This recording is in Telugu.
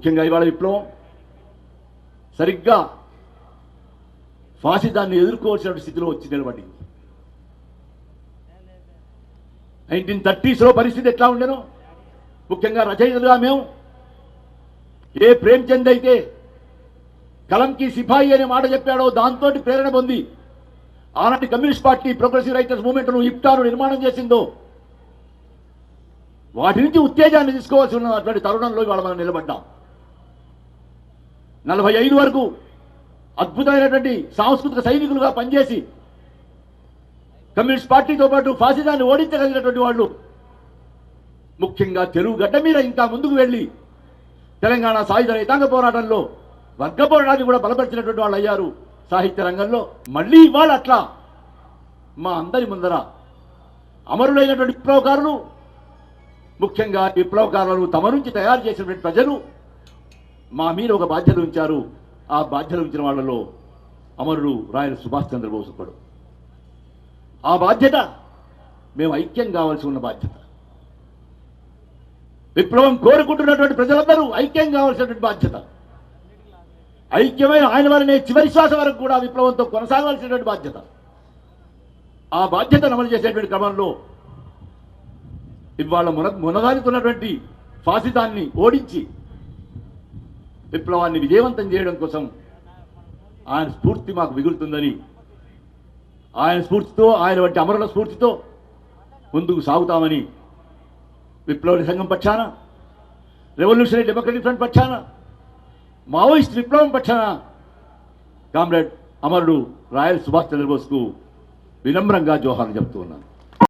ముఖ్యంగా ఇవాళ విప్లవం. సరిగ్గా ఫాసిదాన్ని ఎదుర్కోవాల్సిన స్థితిలో వచ్చి నిలబడింది. నైన్టీన్ థర్టీస్లో పరిస్థితి ఎట్లా ఉండేనో? ముఖ్యంగా రచయితలుగా మేము ఏ ప్రేమ్చంద్ అయితే కలంకి సిపాయి అనే మాట చెప్పాడో దాంతో ప్రేరణ పొంది ఆనాటి కమ్యూనిస్ట్ పార్టీ ప్రోగ్రెసివ్ రైటర్స్ మూవ్మెంట్ను ఇప్టాను నిర్మాణం చేసిందో వాటి నుంచి ఉత్తేజాన్ని తీసుకోవాల్సి ఉన్నటువంటి తరుణంలో ఇవాళ మనం నిలబడ్డాం. నలభై ఐదు వరకు అద్భుతమైనటువంటి సాంస్కృతిక సైనికులుగా పనిచేసి కమ్యూనిస్ట్ పార్టీతో పాటు ఫాసిదాన్ని ఓడించగలిగినటువంటి వాళ్ళు. ముఖ్యంగా తెలుగు గడ్డ మీద ఇంకా ముందుకు వెళ్ళి తెలంగాణ సాయుధ రైతాంగ పోరాటంలో వర్గ పోరాటాన్ని కూడా బలపరిచినటువంటి వాళ్ళు అయ్యారు. సాహిత్య రంగంలో మళ్ళీ ఇవాళ అట్లా మా అందరి ముందర అమరులైనటువంటి విప్లవకారులు ముఖ్యంగా విప్లవకారులను తమ నుంచి తయారు చేసినటువంటి ప్రజలు మా మీద ఒక బాధ్యత ఉంచారు. ఆ బాధ్యత ఉంచిన వాళ్ళలో అమరుడు రాయల సుభాష్ చంద్రబోస్ ఒకడు ఆ బాధ్యత మేము ఐక్యం కావాల్సి ఉన్న బాధ్యత. విప్లవం కోరుకుంటున్నటువంటి ప్రజలందరూ ఐక్యం కావాల్సినటువంటి బాధ్యత. ఐక్యమైన ఆయన వల్లనే చివరి శ్వాస వరకు కూడా విప్లవంతో కొనసాగాల్సినటువంటి బాధ్యత. ఆ బాధ్యతను అమలు చేసేటువంటి క్రమంలో ఇవాళ మున మునగాలుతున్నటువంటి ఫాసిదాన్ని ఓడించి విప్లవాన్ని విజయవంతం చేయడం కోసం ఆయన స్ఫూర్తి మాకు మిగులుతుందని ఆయన స్ఫూర్తితో ఆయన వంటి అమరుల స్ఫూర్తితో ముందుకు సాగుతామని విప్లవ సంఘం పక్షాన రెవల్యూషనరీ డెమోక్రటిక్ ఫ్రంట్ పక్షాన మావోయిస్ట్ విప్లవం పక్షాన కామ్రేడ్ అమరుడు రాయల్ సుభాష్ చంద్రబోస్కు వినమ్రంగా జోహార్లు చెప్తూ ఉన్నాను.